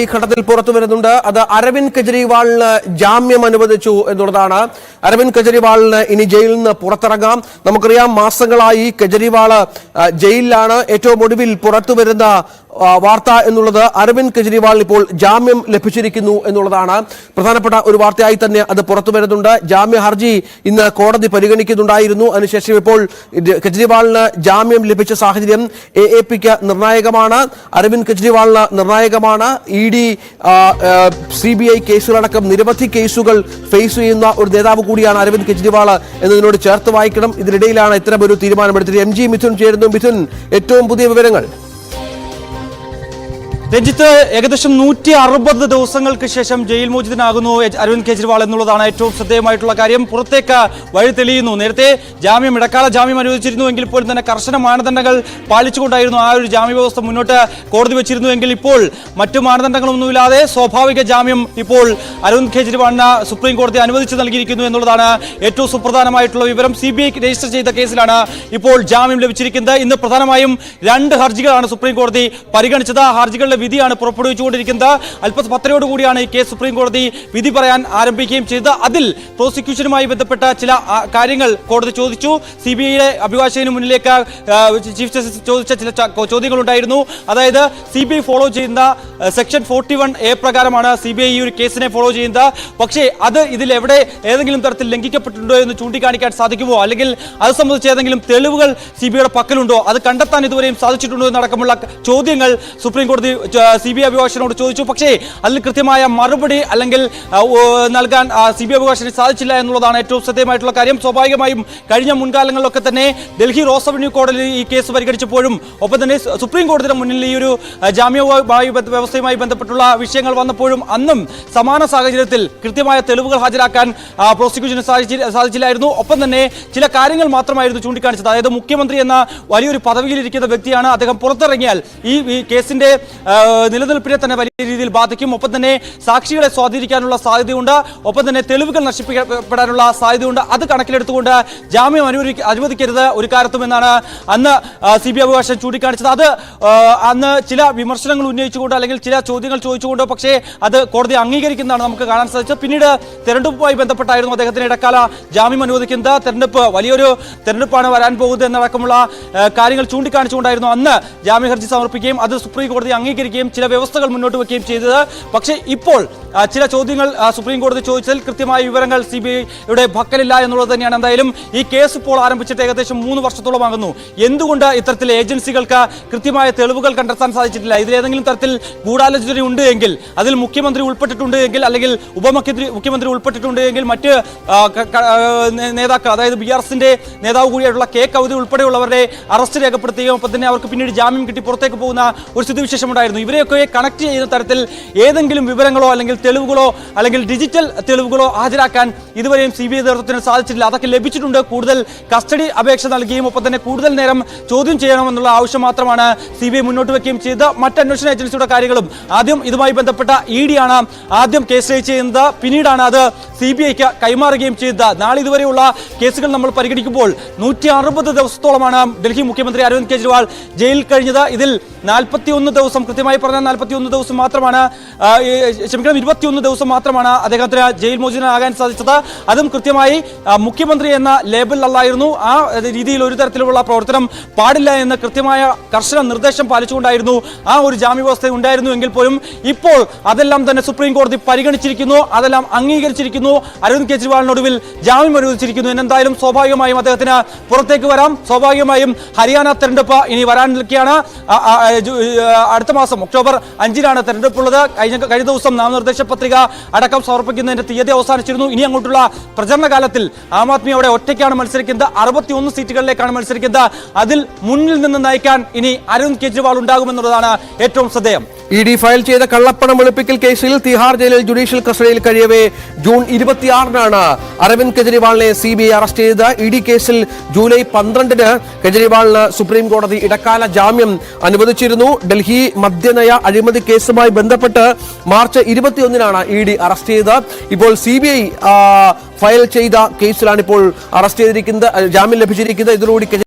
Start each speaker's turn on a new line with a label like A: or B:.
A: ഈ ഘട്ടത്തിൽ പുറത്തു വരുന്നുണ്ട്. അത് അരവിന്ദ് കെജ്രിവാളിന് ജാമ്യം അനുവദിച്ചു എന്നുള്ളതാണ്. അരവിന്ദ് കെജ്രിവാളിന് ഇനി ജയിലിൽ നിന്ന് പുറത്തിറങ്ങാം. നമുക്കറിയാം മാസങ്ങളായി കെജ്രിവാൾ ജയിലിലാണ്. ഏറ്റവും ഒടുവിൽ പുറത്തു വരുന്ന വാർത്ത എന്നുള്ളത് അരവിന്ദ് കെജ്രിവാളിന് ഇപ്പോൾ ജാമ്യം ലഭിച്ചിരിക്കുന്നു എന്നുള്ളതാണ്. പ്രധാനപ്പെട്ട ഒരു വാർത്തയായി തന്നെ അത് പുറത്തു വരുന്നുണ്ട്. ജാമ്യ ഹർജി ഇന്ന് കോടതി പരിഗണിക്കുന്നുണ്ടായിരുന്നു. അതിനുശേഷം ഇപ്പോൾ കെജ്രിവാളിന് ജാമ്യം ലഭിച്ച സാഹചര്യം എ എ പിക്ക് നിർണായകമാണ്. അരവിന്ദ് കെജ്രിവാളിന് നിർണായകമാണ്. E D C B I കേസുകളടക്കം നിരവധി കേസുകൾ ഫേസ് ചെയ്യുന്ന ഒരു നേതാവ് കൂടിയാണ് അരവിന്ദ് കെജ്രിവാൾ എന്നതിനോട് ചേർത്ത് വായിക്കണം. ഇതിനിടയിലാണ് ഇത്തരം ഒരു തീരുമാനമെടുത്തത്. എം ജി മിഥുൻ ചേരുന്നു. മിഥുൻ ഏറ്റവും പുതിയ വിവരങ്ങൾ.
B: രഞ്ജിത്ത് ഏകദേശം നൂറ്റി അറുപത് ദിവസങ്ങൾക്ക് ശേഷം ജയിൽ മോചിതനാകുന്നു അരവിന്ദ് കെജ്രിവാൾ എന്നുള്ളതാണ് ഏറ്റവും ശ്രദ്ധേയമായിട്ടുള്ള കാര്യം. പുറത്തേക്ക് വഴി തെളിയുന്നു. നേരത്തെ ജാമ്യം ഇടക്കാല ജാമ്യം അനുവദിച്ചിരുന്നു എങ്കിൽ പോലും തന്നെ കർശന മാനദണ്ഡങ്ങൾ പാലിച്ചുകൊണ്ടായിരുന്നു ആ ഒരു ജാമ്യ വ്യവസ്ഥ മുന്നോട്ട് കോടതി വെച്ചിരുന്നുവെങ്കിൽ ഇപ്പോൾ മറ്റു മാനദണ്ഡങ്ങളൊന്നുമില്ലാതെ സ്വാഭാവിക ജാമ്യം ഇപ്പോൾ അരവിന്ദ് കെജ്രിവാളിന് സുപ്രീം കോടതി അനുവദിച്ചു നൽകിയിരിക്കുന്നു എന്നുള്ളതാണ് ഏറ്റവും സുപ്രധാനമായിട്ടുള്ള വിവരം. സി രജിസ്റ്റർ ചെയ്ത കേസിലാണ് ഇപ്പോൾ ജാമ്യം ലഭിച്ചിരിക്കുന്നത്. ഇന്ന് പ്രധാനമായും രണ്ട് ഹർജികളാണ് സുപ്രീം കോടതി പരിഗണിച്ചത്. ആ വിധിയാണ് പുറപ്പെടുവിച്ചുകൊണ്ടിരിക്കുന്നത്. അല്പ പത്തരയോടുകൂടിയാണ് ഈ കേസ് സുപ്രീം കോടതി വിധി പറയാൻ ആരംഭിക്കുകയും ചെയ്തത്. അതിൽ പ്രോസിക്യൂഷനുമായി ബന്ധപ്പെട്ട ചില കാര്യങ്ങൾ കോടതി ചോദിച്ചു. സി ബി ഐയുടെ അഭിഭാഷകന് മുന്നിലേക്ക് ചീഫ് ജസ്റ്റിസ് ചോദിച്ച ചില ചോദ്യങ്ങളുണ്ടായിരുന്നു. അതായത് സി ബി ഐ ഫോളോ ചെയ്യുന്ന സെക്ഷൻ ഫോർട്ടി വൺ എ പ്രകാരമാണ് സി ബി ഐ ഈ ഒരു കേസിനെ ഫോളോ ചെയ്യുന്നത്. പക്ഷേ അത് ഇതിൽ എവിടെ ഏതെങ്കിലും തരത്തിൽ ലംഘിക്കപ്പെട്ടിട്ടുണ്ടോ എന്ന് ചൂണ്ടിക്കാണിക്കാൻ സാധിക്കുമോ? അല്ലെങ്കിൽ അത് സംബന്ധിച്ച് ഏതെങ്കിലും തെളിവുകൾ സി ബി ഐയുടെ പക്കലുണ്ടോ? അത് കണ്ടെത്താൻ ഇതുവരെയും സാധിച്ചിട്ടുണ്ടോ എന്നടക്കമുള്ള ചോദ്യങ്ങൾ സുപ്രീം കോടതി സി ബി അഭിഭാഷകനോട് ചോദിച്ചു. പക്ഷേ അതിൽ കൃത്യമായ മറുപടി അല്ലെങ്കിൽ നൽകാൻ സി ബി അഭിഭാഷകന് സാധിച്ചില്ല എന്നുള്ളതാണ് ഏറ്റവും ശ്രദ്ധേയമായിട്ടുള്ള കാര്യം. സ്വാഭാവികമായും കഴിഞ്ഞ മുൻകാലങ്ങളിലൊക്കെ തന്നെ ഡൽഹി റോസ് അവന്യൂ കോടതി ഈ കേസ് പരിഗണിച്ചപ്പോഴും ഒപ്പം തന്നെ സുപ്രീം കോടതിയുടെ മുന്നിൽ ഈ ഒരു ജാമ്യവുമായി വ്യവസ്ഥയുമായി ബന്ധപ്പെട്ടുള്ള വിഷയങ്ങൾ വന്നപ്പോഴും അന്നും സമാന സാഹചര്യത്തിൽ കൃത്യമായ തെളിവുകൾ ഹാജരാക്കാൻ പ്രോസിക്യൂഷന് സാധിച്ചി- സാധിച്ചില്ലായിരുന്നു. ഒപ്പം തന്നെ ചില കാര്യങ്ങൾ മാത്രമായിരുന്നു ചൂണ്ടിക്കാണിച്ചത്. അതായത് മുഖ്യമന്ത്രി എന്ന വലിയൊരു പദവിയിലിരിക്കുന്ന വ്യക്തിയാണ് അദ്ദേഹം പുറത്തിറങ്ങിയാൽ ഈ കേസിന്റെ നിലനിൽപ്പിനെ തന്നെ വലിയ രീതിയിൽ ബാധിക്കും. ഒപ്പം തന്നെ സാക്ഷികളെ സ്വാധീനിക്കാനുള്ള സാധ്യതയുണ്ട്. ഒപ്പം തന്നെ തെളിവുകൾ നശിപ്പിക്കപ്പെടാനുള്ള സാധ്യതയുണ്ട്. അത് കണക്കിലെടുത്തുകൊണ്ട് ജാമ്യം അനുവദി അനുവദിക്കരുത് ഒരു കാലത്തും എന്നാണ് അന്ന് സി ബി അവകാശം ചൂണ്ടിക്കാണിച്ചത്. അത് അന്ന് ചില വിമർശനങ്ങൾ ഉന്നയിച്ചുകൊണ്ട് അല്ലെങ്കിൽ ചില ചോദ്യങ്ങൾ ചോദിച്ചുകൊണ്ട് പക്ഷേ അത് കോടതി അംഗീകരിക്കുന്നതാണ് നമുക്ക് കാണാൻ സാധിച്ചത്. പിന്നീട് തെരഞ്ഞെടുപ്പുമായി ബന്ധപ്പെട്ടായിരുന്നു അദ്ദേഹത്തിന് ഇടക്കാല ജാമ്യം അനുവദിക്കുന്നത്. തെരഞ്ഞെടുപ്പ് വലിയൊരു തെരഞ്ഞെടുപ്പാണ് വരാൻ പോകുന്നത് എന്നടക്കമുള്ള കാര്യങ്ങൾ ചൂണ്ടിക്കാണിച്ചുകൊണ്ടായിരുന്നു അന്ന് ജാമ്യ ഹർജി സമർപ്പിക്കുകയും അത് സുപ്രീം കോടതി അംഗീകരിക്കുകയും ചില വ്യവസ്ഥകൾ മുന്നോട്ട് വയ്ക്കുകയും ചെയ്തത്. പക്ഷേ ഇപ്പോൾ ചില ചോദ്യങ്ങൾ സുപ്രീം കോടതി ചോദിച്ചതിൽ കൃത്യമായ വിവരങ്ങൾ സി ബി ഐയുടെ പക്കലില്ല എന്നുള്ളത് തന്നെയാണ്. എന്തായാലും ഈ കേസ് ഇപ്പോൾ ആരംഭിച്ചിട്ട് ഏകദേശം മൂന്ന് വർഷത്തോളമാകുന്നു. എന്തുകൊണ്ട് ഇത്തരത്തിൽ ഏജൻസികൾക്ക് കൃത്യമായ തെളിവുകൾ കണ്ടെത്താൻ സാധിച്ചിട്ടില്ല? ഇതിലേതെങ്കിലും തരത്തിൽ ഗൂഢാലോചന ഉണ്ട് എങ്കിൽ അതിൽ മുഖ്യമന്ത്രി ഉൾപ്പെട്ടിട്ടുണ്ട് എങ്കിൽ അല്ലെങ്കിൽ ഉപമുഖ്യമന്ത്രി മുഖ്യമന്ത്രി ഉൾപ്പെട്ടിട്ടുണ്ട് എങ്കിൽ മറ്റ് നേതാക്കൾ അതായത് ബി ആർ എസിന്റെ നേതാവ് കൂടിയായിട്ടുള്ള കെ കൗതി ഉൾപ്പെടെയുള്ളവരുടെ അറസ്റ്റ് രേഖപ്പെടുത്തുകയും ഒപ്പം തന്നെ അവർക്ക് പിന്നീട് ജാമ്യം കിട്ടി പുറത്തേക്ക് പോകുന്ന ഒരു സ്ഥിതിവിശേഷം ഉണ്ടായിരുന്നു. ഇവരെയൊക്കെ കണക്ട് ചെയ്യുന്ന തരത്തിൽ ഏതെങ്കിലും വിവരങ്ങളോ അല്ലെങ്കിൽ തെളിവുകളോ അല്ലെങ്കിൽ ഡിജിറ്റൽ തെളിവുകളോ ഹാജരാക്കാൻ ഇതുവരെയും സി ബി ഐ നേതൃത്വത്തിന് സാധിച്ചിട്ടില്ല. അതൊക്കെ ലഭിച്ചിട്ടുണ്ട്. കൂടുതൽ കസ്റ്റഡി അപേക്ഷ നൽകുകയും ഒപ്പം തന്നെ കൂടുതൽ നേരം ചോദ്യം ചെയ്യണമെന്നുള്ള ആവശ്യം മാത്രമാണ് സി ബി ഐ മുന്നോട്ട് വയ്ക്കുകയും ചെയ്ത മറ്റ് അന്വേഷണ ഏജൻസിയുടെ കാര്യങ്ങളും ആദ്യം ഇതുമായി ബന്ധപ്പെട്ട ഇ ഡി ആണ് ആദ്യം കേസ് രജിസ്റ്റർ ചെയ്യുന്നത്. പിന്നീടാണ് അത് സി ബി ഐക്ക് കൈമാറുകയും ചെയ്തത്. നാളെ ഇതുവരെയുള്ള കേസുകൾ നമ്മൾ പരിഗണിക്കുമ്പോൾ നൂറ്റി അറുപത് ദിവസത്തോളമാണ് ഡൽഹി മുഖ്യമന്ത്രി അരവിന്ദ് കെജ്രിവാൾ ജയിൽ കഴിഞ്ഞത്. ഇതിൽ നാൽപ്പത്തിയൊന്ന് ദിവസം കൃത്യമായി പറഞ്ഞാൽ നാൽപ്പത്തിയൊന്ന് ദിവസം മാത്രമാണ് ക്ഷമിക്കണം ഇരുപത്തിയൊന്ന് ദിവസം മാത്രമാണ് അദ്ദേഹത്തിന് ജയിൽ മോചിതനാകാൻ സാധിച്ചത്. അതും കൃത്യമായി മുഖ്യമന്ത്രി എന്ന ലേബൽ അല്ലായിരുന്നു. ആ രീതിയിൽ ഒരു തരത്തിലുള്ള പ്രവർത്തനം പാടില്ല എന്ന് കൃത്യമായ കർശന നിർദ്ദേശം പാലിച്ചുകൊണ്ടായിരുന്നു ആ ഒരു ജാമ്യ വ്യവസ്ഥ ഉണ്ടായിരുന്നു എങ്കിൽ പോലും ഇപ്പോൾ അതെല്ലാം തന്നെ സുപ്രീം കോടതി പരിഗണിച്ചിരിക്കുന്നു അതെല്ലാം അംഗീകരിച്ചിരിക്കുന്നു. അരവിന്ദ് കെജ്രിവാളിനൊടുവിൽ ജാമ്യം അനുവദിച്ചിരിക്കുന്നു. എന്നെന്തായാലും സ്വാഭാവികമായും അദ്ദേഹത്തിന് പുറത്തേക്ക് വരാം. സ്വാഭാവികമായും ഹരിയാന തെരഞ്ഞെടുപ്പ് ഇനി വരാൻ നിൽക്കുകയാണ്. അടുത്ത മാസം ഒക്ടോബർ അഞ്ചിനാണ് തെരഞ്ഞെടുപ്പുള്ളത്. കഴിഞ്ഞ കഴിഞ്ഞ ദിവസം നാമനിർദ്ദേശ പത്രിക അടക്കം സമർപ്പിക്കുന്നതിന്റെ തീയതി അവസാനിച്ചിരുന്നു. ഇനി അങ്ങോട്ടുള്ള പ്രചരണ കാലത്തിൽ ആം ആദ്മി അവിടെ ഒറ്റയ്ക്കാണ് മത്സരിക്കുന്നത്. അറുപത്തിയൊന്ന് സീറ്റുകളിലേക്കാണ് മത്സരിക്കുന്നത്. അതിൽ മുന്നിൽ നിന്ന് നയിക്കാൻ ഇനി അരവിന്ദ് കെജ്രിവാൾ ഉണ്ടാകുമെന്നുള്ളതാണ് ഏറ്റവും ശ്രദ്ധേയം.
A: ഇ ഡി ഫയൽ ചെയ്ത കള്ളപ്പണം വെളുപ്പിക്കൽ കേസിൽ തിഹാർ ജയിലിൽ ജുഡീഷ്യൽ കസ്റ്റഡിയിൽ കഴിയവേ ജൂൺ ഇരുപത്തിയാറിനാണ് അരവിന്ദ് കെജ്രിവാളിനെ സി ബി ഐ അറസ്റ്റ് ചെയ്തത് ഇ ഡി കേസിൽ ജൂലൈ പന്ത്രണ്ടിന് കെജ്രിവാളിന് സുപ്രീം കോടതി ഇടക്കാല ജാമ്യം അനുവദിച്ചിരുന്നു. ഡൽഹി മദ്യനയ അഴിമതി കേസുമായി ബന്ധപ്പെട്ട് മാർച്ച് ഇരുപത്തിയൊന്നിനാണ് ഇ ഡി അറസ്റ്റ് ചെയ്തത്. ഇപ്പോൾ സി ബി ഐ ഫയൽ ചെയ്ത കേസിലാണ് ഇപ്പോൾ അറസ്റ്റ് ചെയ്തിരിക്കുന്നത് ജാമ്യം ലഭിച്ചിരിക്കുന്നത്. ഇതിലൂടെ